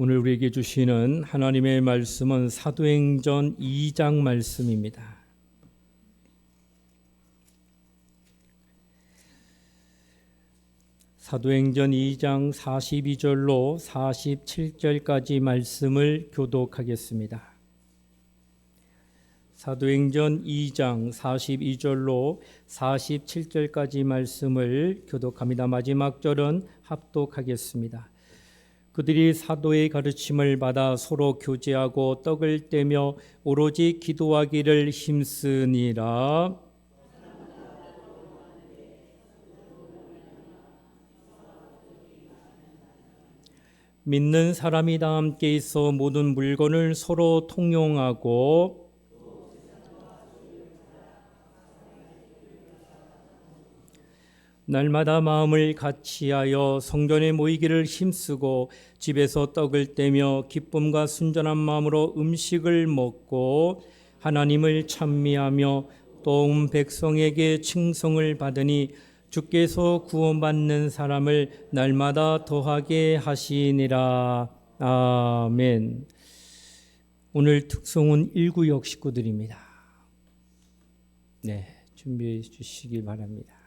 오늘 우리에게 주시는 하나님의 말씀은 사도행전 2장 말씀입니다. 사도행전 2장 42절로 47절까지 말씀을 교독하겠습니다. 사도행전 2장 42절로 47절까지 말씀을 교독합니다. 마지막 절은 합독하겠습니다. 그들이 사도의 가르침을 받아 서로 교제하고 떡을 떼며 오로지 기도하기를 힘쓰니라. 믿는 사람이 다 함께 있어 모든 물건을 서로 통용하고 날마다 마음을 같이하여 성전에 모이기를 힘쓰고 집에서 떡을 떼며 기쁨과 순전한 마음으로 음식을 먹고 하나님을 찬미하며 또온 백성에게 칭송을 받으니 주께서 구원받는 사람을 날마다 더하게 하시니라. 아멘. 오늘 특송은 일구역 식구들입니다. 네, 준비해 주시기 바랍니다.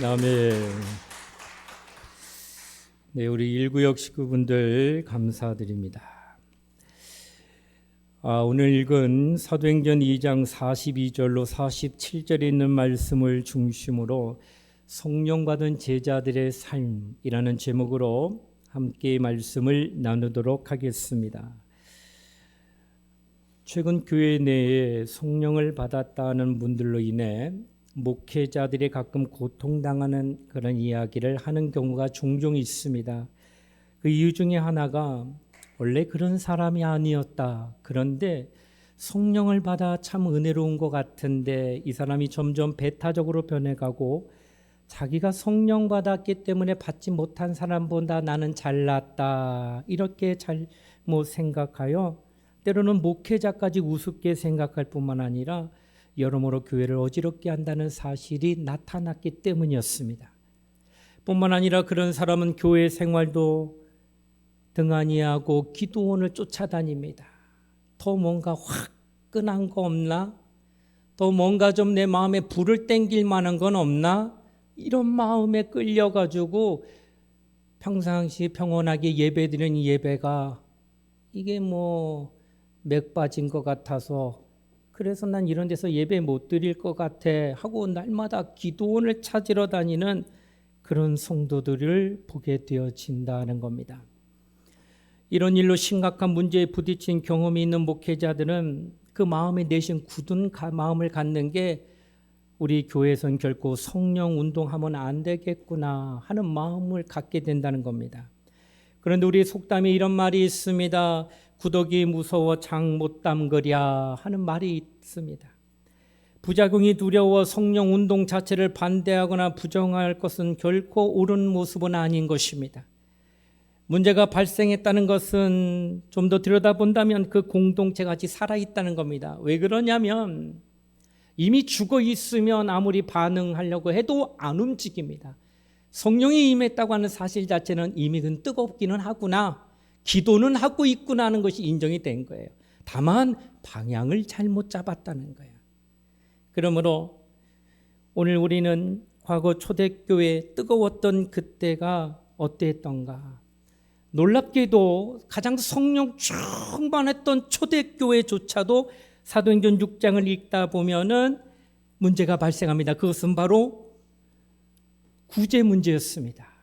아멘. 네, 우리 일구역 식구분들 감사드립니다. 아, 오늘 읽은 사도행전 2장 42절로 47절에 있는 말씀을 중심으로 성령 받은 제자들의 삶이라는 제목으로 함께 말씀을 나누도록 하겠습니다. 최근 교회 내에 성령을 받았다는 분들로 인해 목회자들이 가끔 고통당하는 그런 이야기를 하는 경우가 종종 있습니다. 그 이유 중에 하나가 원래 그런 사람이 아니었다. 그런데 성령을 받아 참 은혜로운 것 같은데 이 사람이 점점 배타적으로 변해가고 자기가 성령 받았기 때문에 받지 못한 사람보다 나는 잘났다. 이렇게 잘못 생각하여 때로는 목회자까지 우습게 생각할 뿐만 아니라 여러모로 교회를 어지럽게 한다는 사실이 나타났기 때문이었습니다. 뿐만 아니라 그런 사람은 교회 생활도 등한히하고 기도원을 쫓아다닙니다. 더 뭔가 화끈한 거 없나? 더 뭔가 좀 내 마음에 불을 땡길 만한 건 없나? 이런 마음에 끌려가지고 평상시 평온하게 예배드리는 예배가 이게 뭐 맥 빠진 것 같아서 그래서 난 이런 데서 예배 못 드릴 것 같아 하고 날마다 기도원을 찾으러 다니는 그런 성도들을 보게 되어진다는 겁니다. 이런 일로 심각한 문제에 부딪힌 경험이 있는 목회자들은 그 마음에 내신 굳은 마음을 갖는 게 우리 교회에선 결코 성령 운동하면 안 되겠구나 하는 마음을 갖게 된다는 겁니다. 그런데 우리 속담에 이런 말이 있습니다. 구덕이 무서워 장 못 담그랴 하는 말이 있습니다. 부작용이 두려워 성령 운동 자체를 반대하거나 부정할 것은 결코 옳은 모습은 아닌 것입니다. 문제가 발생했다는 것은 좀 더 들여다본다면 그 공동체가 아직 살아있다는 겁니다. 왜 그러냐면 이미 죽어 있으면 아무리 반응하려고 해도 안 움직입니다. 성령이 임했다고 하는 사실 자체는 이미 그 뜨겁기는 하구나. 기도는 하고 있구나 하는 것이 인정이 된 거예요. 다만 방향을 잘못 잡았다는 거예요. 그러므로 오늘 우리는 과거 초대교회 뜨거웠던 그때가 어땠던가? 놀랍게도 가장 성령 충만했던 초대교회조차도 사도행전 6장을 읽다 보면은 문제가 발생합니다. 그것은 바로 구제 문제였습니다.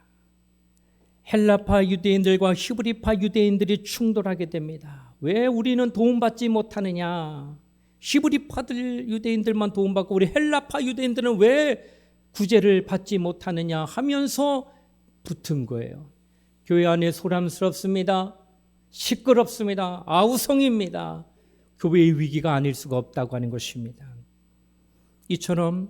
헬라파 유대인들과 히브리파 유대인들이 충돌하게 됩니다. 왜 우리는 도움받지 못하느냐? 히브리파들 유대인들만 도움받고 우리 헬라파 유대인들은 왜 구제를 받지 못하느냐 하면서 붙은 거예요. 교회 안에 소란스럽습니다. 시끄럽습니다. 아우성입니다. 교회의 위기가 아닐 수가 없다고 하는 것입니다. 이처럼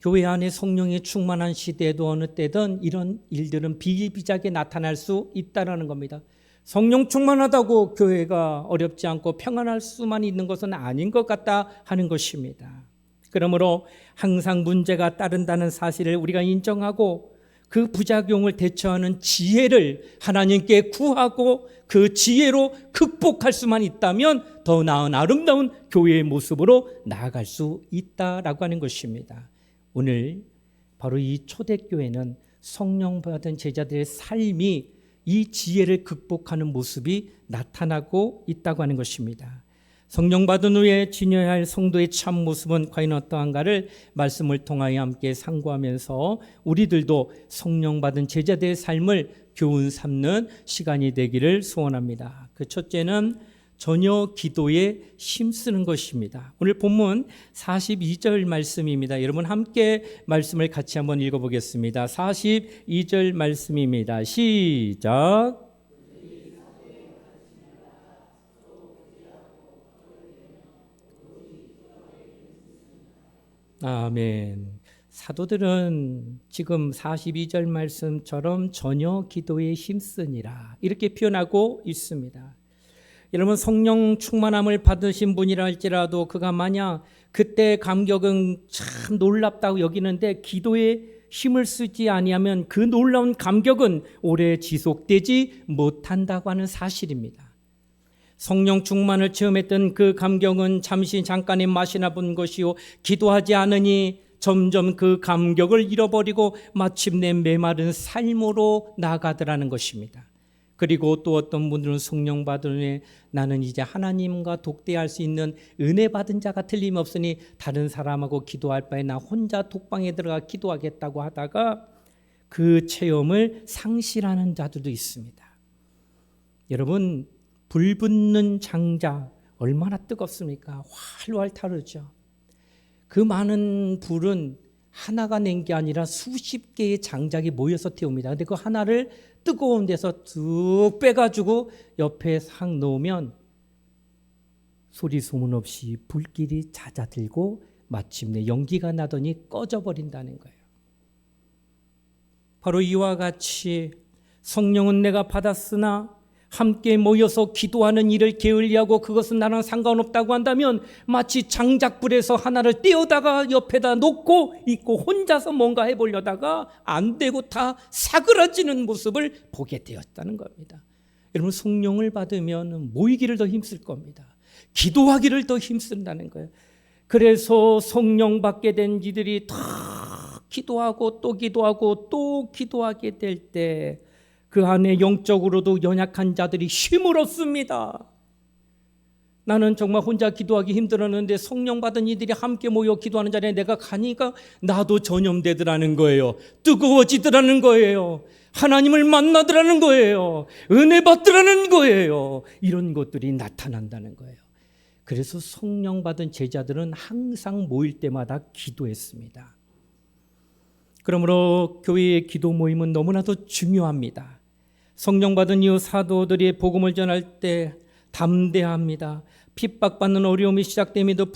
교회 안에 성령이 충만한 시대에도 어느 때든 이런 일들은 비일비재하게 나타날 수 있다라는 겁니다. 성령 충만하다고 교회가 어렵지 않고 평안할 수만 있는 것은 아닌 것 같다 하는 것입니다. 그러므로 항상 문제가 따른다는 사실을 우리가 인정하고 그 부작용을 대처하는 지혜를 하나님께 구하고 그 지혜로 극복할 수만 있다면 더 나은 아름다운 교회의 모습으로 나아갈 수 있다라고 하는 것입니다. 오늘 바로 이 초대교회는 성령 받은 제자들의 삶이 이 지혜를 극복하는 모습이 나타나고 있다고 하는 것입니다. 성령 받은 후에 지녀야 할 성도의 참 모습은 과연 어떠한가를 말씀을 통하여 함께 상고하면서 우리들도 성령 받은 제자들의 삶을 교훈 삼는 시간이 되기를 소원합니다. 그 첫째는 전혀 기도에 힘쓰는 것입니다. 오늘 본문 42절 말씀입니다. 여러분 함께 말씀을 같이 한번 읽어보겠습니다. 42절 말씀입니다. 시작. 아멘. 사도들은 지금 42절 말씀처럼 전혀 기도에 힘쓰니라 이렇게 표현하고 있습니다. 여러분 성령 충만함을 받으신 분이라 할지라도 그가 만약 그때 감격은 참 놀랍다고 여기는데 기도에 힘을 쓰지 아니하면 그 놀라운 감격은 오래 지속되지 못한다고 하는 사실입니다. 성령 충만을 체험했던 그 감격은 잠시 잠깐의 맛이나 본 것이요 기도하지 않으니 점점 그 감격을 잃어버리고 마침내 메마른 삶으로 나가더라는 것입니다. 그리고 또 어떤 분들은 성령 받은 후에 나는 이제 하나님과 독대할 수 있는 은혜 받은 자가 틀림없으니 다른 사람하고 기도할 바에 나 혼자 독방에 들어가 기도하겠다고 하다가 그 체험을 상실하는 자들도 있습니다. 여러분 불 붙는 장자 얼마나 뜨겁습니까? 활활 타르죠. 그 많은 불은 하나가 낸 게 아니라 수십 개의 장작이 모여서 태웁니다. 근데 그 하나를 뜨거운 데서 쭉 빼가지고 옆에 싹 놓으면 소리 소문 없이 불길이 잦아들고 마침내 연기가 나더니 꺼져버린다는 거예요. 바로 이와 같이 성령은 내가 받았으나 함께 모여서 기도하는 일을 게을리하고 그것은 나랑 상관없다고 한다면 마치 장작불에서 하나를 떼어다가 옆에다 놓고 있고 혼자서 뭔가 해보려다가 안 되고 다 사그라지는 모습을 보게 되었다는 겁니다. 여러분 성령을 받으면 모이기를 더 힘쓸 겁니다. 기도하기를 더 힘쓴다는 거예요. 그래서 성령 받게 된 이들이 다 기도하고 또 기도하고 또 기도하게 될 때 그 안에 영적으로도 연약한 자들이 힘을 얻습니다. 나는 정말 혼자 기도하기 힘들었는데 성령 받은 이들이 함께 모여 기도하는 자리에 내가 가니까 나도 전염되더라는 거예요. 뜨거워지더라는 거예요. 하나님을 만나더라는 거예요. 은혜 받더라는 거예요. 이런 것들이 나타난다는 거예요. 그래서 성령 받은 제자들은 항상 모일 때마다 기도했습니다. 그러므로 교회의 기도 모임은 너무나도 중요합니다. 성령 받은 이후 사도들이 복음을 전할 때 담대합니다. 핍박받는 어려움이 시작됨에도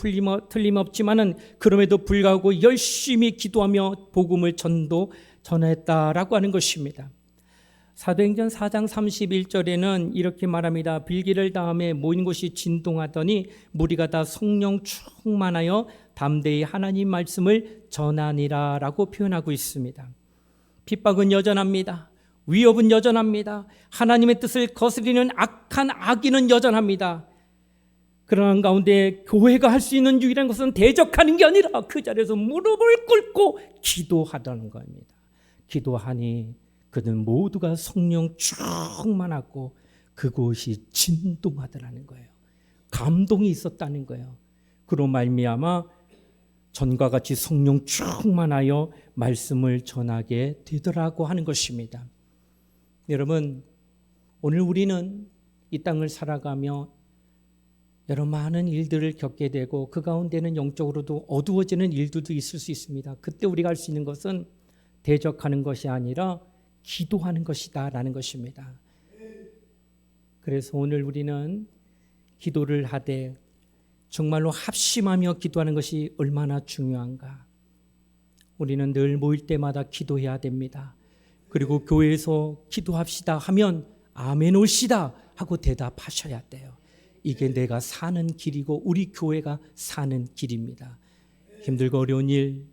틀림없지만은 그럼에도 불구하고 열심히 기도하며 복음을 전도 전했다라고 하는 것입니다. 사도행전 4장 31절에는 이렇게 말합니다. 빌기를 다음에 모인 곳이 진동하더니 무리가 다 성령 충만하여 담대히 하나님 말씀을 전하니라라고 표현하고 있습니다. 핍박은 여전합니다. 위협은 여전합니다. 하나님의 뜻을 거스리는 악한 악인은 여전합니다. 그러한 가운데 교회가 할 수 있는 유일한 것은 대적하는 게 아니라 그 자리에서 무릎을 꿇고 기도하다는 겁니다. 기도하니 그들 모두가 성령 충만하고 그곳이 진동하더라는 거예요. 감동이 있었다는 거예요. 그로 말미암아 전과 같이 성령 충만하여 말씀을 전하게 되더라고 하는 것입니다. 여러분, 오늘 우리는 이 땅을 살아가며 여러 많은 일들을 겪게 되고 그 가운데는 영적으로도 어두워지는 일들도 있을 수 있습니다. 그때 우리가 할 수 있는 것은 대적하는 것이 아니라 기도하는 것이다 라는 것입니다. 그래서 오늘 우리는 기도를 하되 정말로 합심하며 기도하는 것이 얼마나 중요한가. 우리는 늘 모일 때마다 기도해야 됩니다. 그리고 교회에서 기도합시다 하면 아멘 올시다 하고 대답하셔야 돼요. 이게 내가 사는 길이고 우리 교회가 사는 길입니다. 힘들고 어려운 일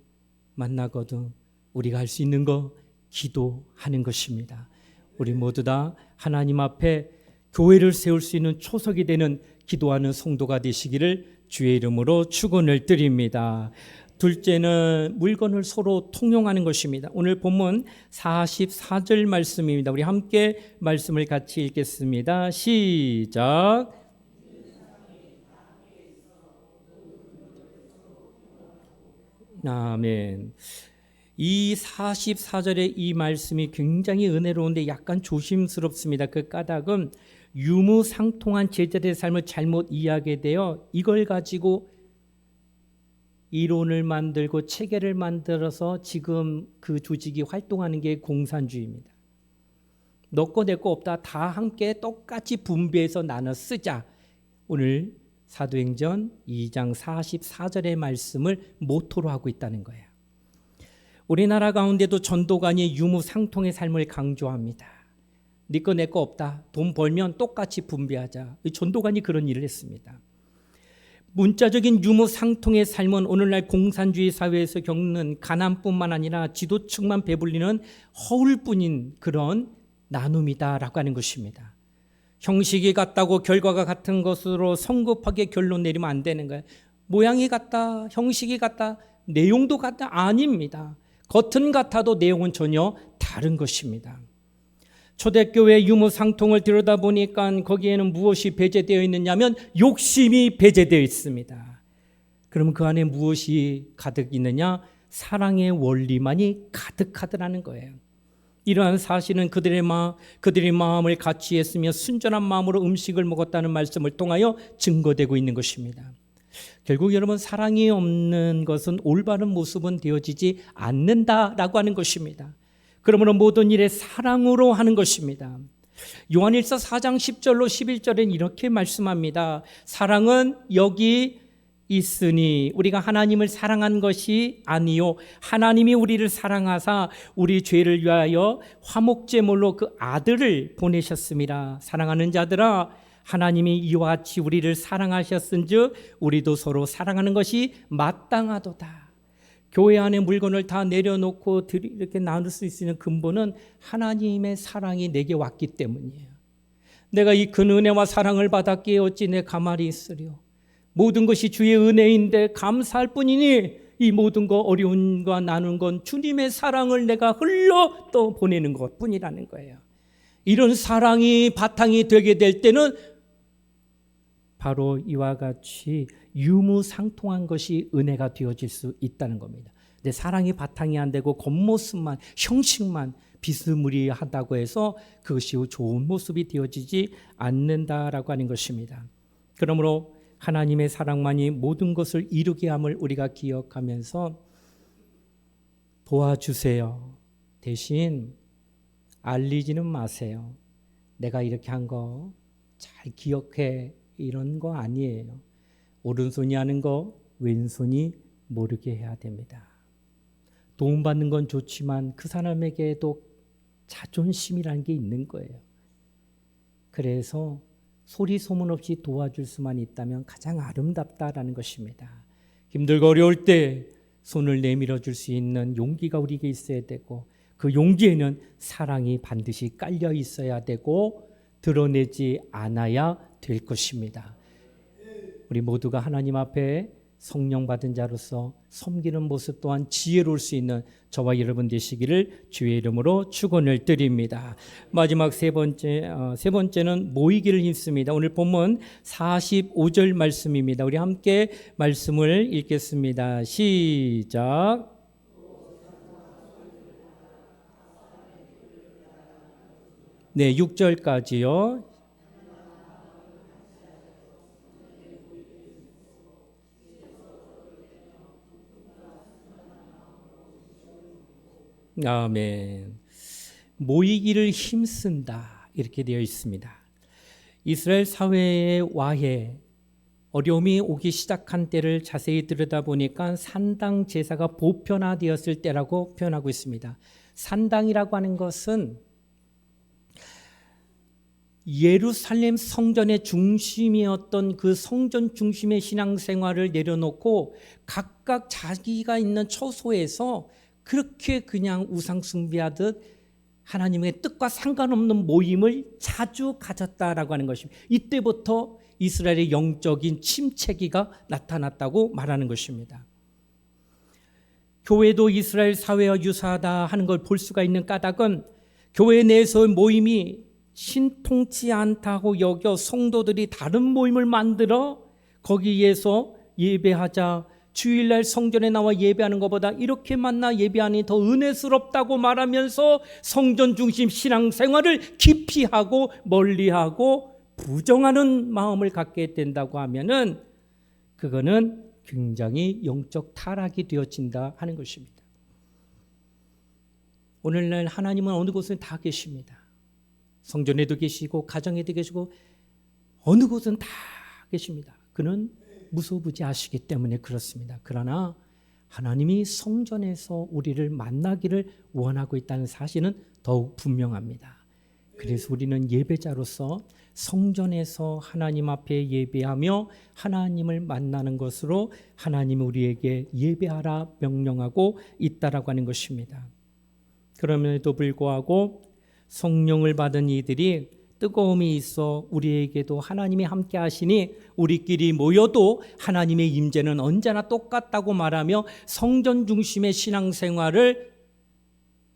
만나거든 우리가 할 수 있는 거 기도하는 것입니다. 우리 모두 다 하나님 앞에 교회를 세울 수 있는 초석이 되는 기도하는 성도가 되시기를 주의 이름으로 축원을 드립니다. 둘째는 물건을 서로 통용하는 것입니다. 오늘 본문 44절 말씀입니다. 우리 함께 말씀을 같이 읽겠습니다. 시작. 아멘. 이 44절의 이 말씀이 굉장히 은혜로운데 약간 조심스럽습니다. 그 까닭은 유무상통한 제자들의 삶을 잘못 이해하게 되어 이걸 가지고 이론을 만들고 체계를 만들어서 지금 그 조직이 활동하는 게 공산주의입니다. 너거 내거 없다 다 함께 똑같이 분배해서 나눠 쓰자. 오늘 사도행전 2장 44절의 말씀을 모토로 하고 있다는 거예요. 우리나라 가운데도 전도관이 유무상통의 삶을 강조합니다. 네거 내거 없다. 돈 벌면 똑같이 분배하자. 전도관이 그런 일을 했습니다. 문자적인 유무 상통의 삶은 오늘날 공산주의 사회에서 겪는 가난뿐만 아니라 지도층만 배불리는 허울뿐인 그런 나눔이다라고 하는 것입니다. 형식이 같다고 결과가 같은 것으로 성급하게 결론 내리면 안 되는 거예요. 모양이 같다, 형식이 같다, 내용도 같다 아닙니다. 겉은 같아도 내용은 전혀 다른 것입니다. 초대교회 유무상통을 들여다보니까 거기에는 무엇이 배제되어 있느냐면 욕심이 배제되어 있습니다. 그러면 그 안에 무엇이 가득 있느냐? 사랑의 원리만이 가득하더라는 거예요. 이러한 사실은 그들의 마 그들의 마음을 같이 했으며 순전한 마음으로 음식을 먹었다는 말씀을 통하여 증거되고 있는 것입니다. 결국 여러분 사랑이 없는 것은 올바른 모습은 되어지지 않는다라고 하는 것입니다. 그러므로 모든 일에 사랑으로 하는 것입니다. 요한일서 4장 10절로 11절엔 이렇게 말씀합니다. 사랑은 여기 있으니 우리가 하나님을 사랑한 것이 아니요 하나님이 우리를 사랑하사 우리 죄를 위하여 화목제물로 그 아들을 보내셨습니다. 사랑하는 자들아 하나님이 이와 같이 우리를 사랑하셨은즉 우리도 서로 사랑하는 것이 마땅하도다. 교회 안에 물건을 다 내려놓고 이렇게 나눌 수 있는 근본은 하나님의 사랑이 내게 왔기 때문이에요. 내가 이 큰 은혜와 사랑을 받았기에 어찌 내 가만히 있으려. 모든 것이 주의 은혜인데 감사할 뿐이니 이 모든 거 어려운 거 나눈 건 주님의 사랑을 내가 흘러 또 보내는 것 뿐이라는 거예요. 이런 사랑이 바탕이 되게 될 때는 바로 이와 같이 유무상통한 것이 은혜가 되어질 수 있다는 겁니다. 근데 사랑이 바탕이 안 되고 겉모습만 형식만 비스무리하다고 해서 그것이 좋은 모습이 되어지지 않는다라고 하는 것입니다. 그러므로 하나님의 사랑만이 모든 것을 이루게 함을 우리가 기억하면서 도와주세요. 대신 알리지는 마세요. 내가 이렇게 한 거 잘 기억해. 이런 거 아니에요. 오른손이 하는 거 왼손이 모르게 해야 됩니다. 도움받는 건 좋지만 그 사람에게도 자존심이라는 게 있는 거예요. 그래서 소리 소문 없이 도와줄 수만 있다면 가장 아름답다라는 것입니다. 힘들고 어려울 때 손을 내밀어 줄 수 있는 용기가 우리에게 있어야 되고 그 용기에는 사랑이 반드시 깔려 있어야 되고 드러내지 않아야 될 것입니다. 우리 모두가 하나님 앞에 성령 받은 자로서 섬기는 모습 또한 지혜로울 수 있는 저와 여러분 되시기를 주의 이름으로 축원을 드립니다. 마지막 세 번째 어, 세 번째는 모이기를 힘습니다. 오늘 본문 45절 말씀입니다. 우리 함께 말씀을 읽겠습니다. 시작. 네, 6절까지요. 아멘. 모이기를 힘쓴다. 이렇게 되어 있습니다. 이스라엘 사회의 와해, 어려움이 오기 시작한 때를 자세히 들여다보니까 산당 제사가 보편화되었을 때라고 표현하고 있습니다. 산당이라고 하는 것은 예루살렘 성전의 중심이었던 그 성전 중심의 신앙생활을 내려놓고 각각 자기가 있는 처소에서 그렇게 그냥 우상 숭배하듯 하나님의 뜻과 상관없는 모임을 자주 가졌다라고 하는 것입니다. 이때부터 이스라엘의 영적인 침체기가 나타났다고 말하는 것입니다. 교회도 이스라엘 사회와 유사하다 하는 걸 볼 수가 있는 까닭은 교회 내에서 모임이 신통치 않다고 여겨 성도들이 다른 모임을 만들어 거기에서 예배하자 주일날 성전에 나와 예배하는 것보다 이렇게 만나 예배하니 더 은혜스럽다고 말하면서 성전 중심 신앙생활을 기피하고 멀리하고 부정하는 마음을 갖게 된다고 하면은 그거는 굉장히 영적 타락이 되어진다 하는 것입니다. 오늘날 하나님은 어느 곳에 다 계십니다. 성전에도 계시고 가정에도 계시고 어느 곳은 다 계십니다. 그는 무소부지하시기 때문에 그렇습니다. 그러나 하나님이 성전에서 우리를 만나기를 원하고 있다는 사실은 더욱 분명합니다. 그래서 우리는 예배자로서 성전에서 하나님 앞에 예배하며 하나님을 만나는 것으로 하나님 우리에게 예배하라 명령하고 있다라고 하는 것입니다. 그럼에도 불구하고 성령을 받은 이들이 뜨거움이 있어 우리에게도 하나님이 함께 하시니 우리끼리 모여도 하나님의 임재는 언제나 똑같다고 말하며 성전 중심의 신앙생활을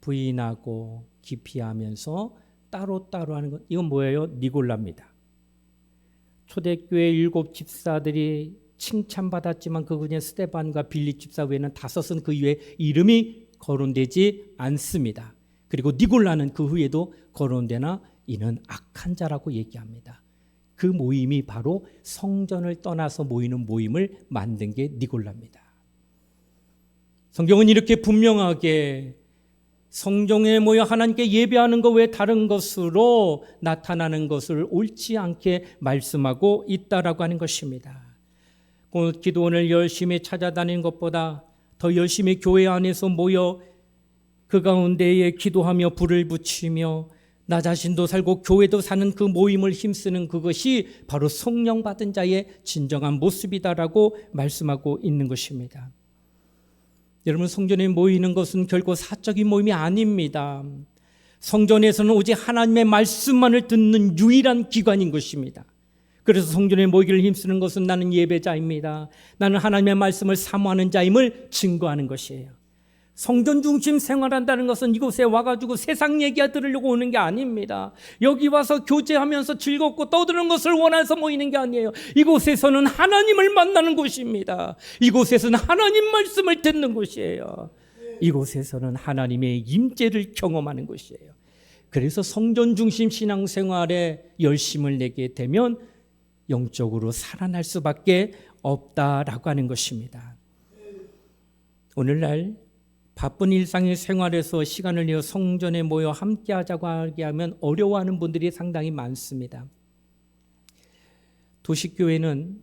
부인하고 기피하면서 따로따로 하는 것 이건 뭐예요? 니골라입니다. 초대교회 일곱 집사들이 칭찬받았지만 그 중에 스테반과 빌립 집사 외에는 다섯은 그 위에 이름이 거론되지 않습니다. 그리고 니골라는 그 후에도 거론되나 이는 악한 자라고 얘기합니다. 그 모임이 바로 성전을 떠나서 모이는 모임을 만든 게 니골라입니다. 성경은 이렇게 분명하게 성경에 모여 하나님께 예배하는 것 외에 다른 것으로 나타나는 것을 옳지 않게 말씀하고 있다라고 하는 것입니다. 곧 기도원을 열심히 찾아다니는 것보다 더 열심히 교회 안에서 모여 그 가운데에 기도하며 불을 붙이며 나 자신도 살고 교회도 사는 그 모임을 힘쓰는 그것이 바로 성령 받은 자의 진정한 모습이다라고 말씀하고 있는 것입니다. 여러분 성전에 모이는 것은 결코 사적인 모임이 아닙니다. 성전에서는 오직 하나님의 말씀만을 듣는 유일한 기관인 것입니다. 그래서 성전에 모이기를 힘쓰는 것은 나는 예배자입니다. 나는 하나님의 말씀을 사모하는 자임을 증거하는 것이에요. 성전 중심 생활한다는 것은 이곳에 와가지고 세상 얘기 들으려고 오는 게 아닙니다. 여기 와서 교제하면서 즐겁고 떠드는 것을 원해서 모이는 게 아니에요. 이곳에서는 하나님을 만나는 곳입니다. 이곳에서는 하나님 말씀을 듣는 곳이에요. 이곳에서는 하나님의 임재를 경험하는 곳이에요. 그래서 성전 중심 신앙생활에 열심을 내게 되면 영적으로 살아날 수밖에 없다라고 하는 것입니다. 오늘날 바쁜 일상의 생활에서 시간을 내어 성전에 모여 함께 하자고 하게 하면 어려워하는 분들이 상당히 많습니다. 도시교회는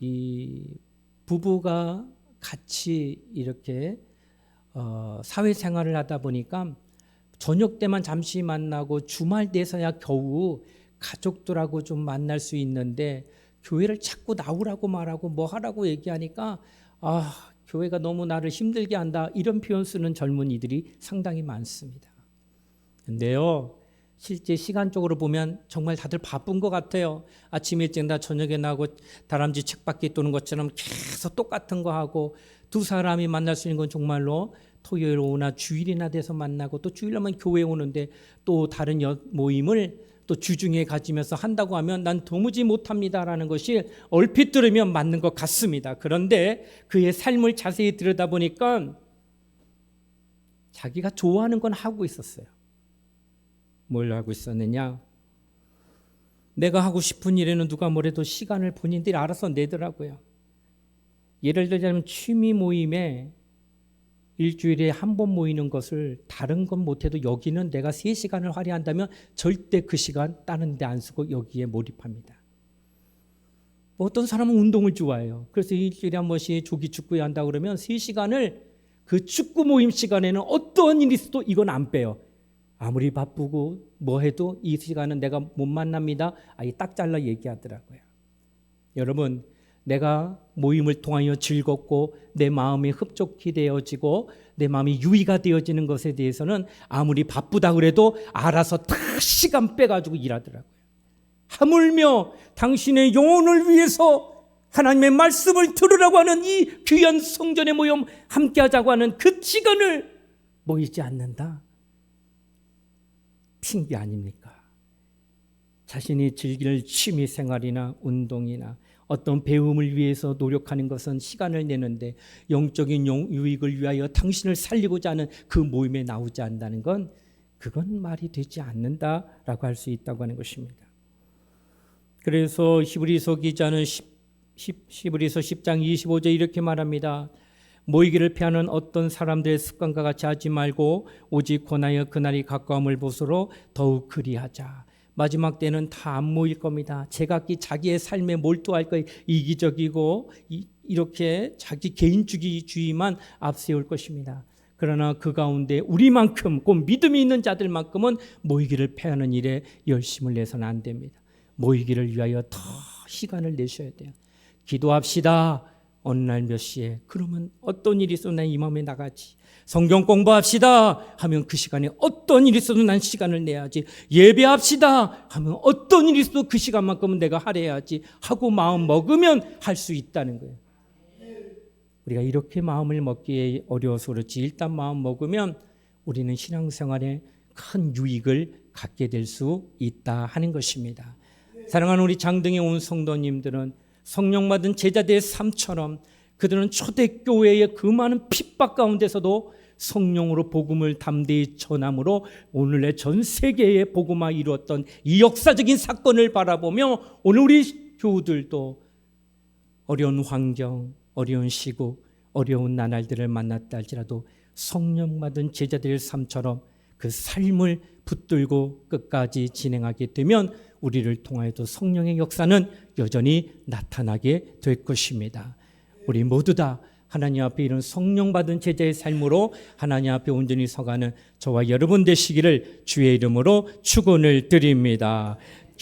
이 부부가 같이 이렇게 어, 사회생활을 하다 보니까 저녁 때만 잠시 만나고 주말 돼서야 겨우 가족들하고 좀 만날 수 있는데 교회를 자꾸 나오라고 말하고 뭐 하라고 얘기하니까 아 교회가 너무 나를 힘들게 한다 이런 표현 쓰는 젊은이들이 상당히 많습니다. 근데요 실제 시간적으로 보면 정말 다들 바쁜 것 같아요. 아침 일찍 나 저녁에 나고 다람쥐 책밖에 도는 것처럼 계속 똑같은 거 하고 두 사람이 만날 수 있는 건 정말로 토요일 오나 주일이나 돼서 만나고 또 주일날만 교회 오는데 또 다른 모임을 또 주중에 가지면서 한다고 하면 난 도무지 못합니다라는 것이 얼핏 들으면 맞는 것 같습니다. 그런데 그의 삶을 자세히 들여다보니까 자기가 좋아하는 건 하고 있었어요. 뭘 하고 있었느냐? 내가 하고 싶은 일에는 누가 뭐래도 시간을 본인들이 알아서 내더라고요. 예를 들자면 취미 모임에 일주일에 한 번 모이는 것을 다른 건 못해도 여기는 내가 세시간을 할애한다면 절대 그 시간 다른 데 안 쓰고 여기에 몰입합니다. 어떤 사람은 운동을 좋아해요. 그래서 일주일에 한 번씩 조기 축구에 한다 그러면 세시간을 그 축구 모임 시간에는 어떠한 일이 있어도 이건 안 빼요. 아무리 바쁘고 뭐 해도 이 시간은 내가 못 만납니다. 아예 딱 잘라 얘기하더라고요. 여러분 내가 모임을 통하여 즐겁고 내 마음이 흡족히 되어지고 내 마음이 유의가 되어지는 것에 대해서는 아무리 바쁘다 그래도 알아서 다 시간 빼가지고 일하더라고요. 하물며 당신의 영혼을 위해서 하나님의 말씀을 들으라고 하는 이 귀한 성전의 모임 함께 하자고 하는 그 시간을 모이지 않는다. 핑계 아닙니까? 자신이 즐길 취미 생활이나 운동이나 어떤 배움을 위해서 노력하는 것은 시간을 내는데 영적인 유익을 위하여 당신을 살리고자 하는 그 모임에 나오지 않는다는 건 그건 말이 되지 않는다라고 할 수 있다고 하는 것입니다. 그래서 히브리서 기자는 10, 10, 히브리서 10장 25절 이렇게 말합니다. 모이기를 피하는 어떤 사람들의 습관과 같이 하지 말고 오직 권하여 그날이 가까움을 보수로 더욱 그리하자. 마지막 때는 다 안 모일 겁니다. 제각기 자기의 삶에 몰두할 거예요. 이기적이고 이, 이렇게 자기 개인주의만 앞세울 것입니다. 그러나 그 가운데 우리만큼 꼭 믿음이 있는 자들만큼은 모이기를 패하는 일에 열심을 내서는 안 됩니다. 모이기를 위하여 더 시간을 내셔야 돼요. 기도합시다. 어느 날 몇 시에 그러면 어떤 일이 있어도 난 이 마음에 나가지. 성경 공부합시다 하면 그 시간에 어떤 일이 있어도 난 시간을 내야지. 예배합시다 하면 어떤 일이 있어도 그 시간만큼은 내가 할애해야지 하고 마음 먹으면 할 수 있다는 거예요. 우리가 이렇게 마음을 먹기에 어려워서 그렇지 일단 마음 먹으면 우리는 신앙생활에 큰 유익을 갖게 될 수 있다 하는 것입니다. 사랑하는 우리 장등에 온 성도님들은 성령 받은 제자들의 삶처럼 그들은 초대교회의 그 많은 핍박 가운데서도 성령으로 복음을 담대히 전함으로 오늘의 전 세계에 복음화 이루었던 이 역사적인 사건을 바라보며 오늘 우리 교우들도 어려운 환경, 어려운 시국, 어려운 나날들을 만났다 할지라도 성령 받은 제자들의 삶처럼 그 삶을 붙들고 끝까지 진행하게 되면 우리를 통하여도 성령의 역사는 여전히 나타나게 될 것입니다. 우리 모두 다 하나님 앞에 이런 성령 받은 제자의 삶으로 하나님 앞에 온전히 서가는 저와 여러분 되시기를 주의 이름으로 축원을 드립니다.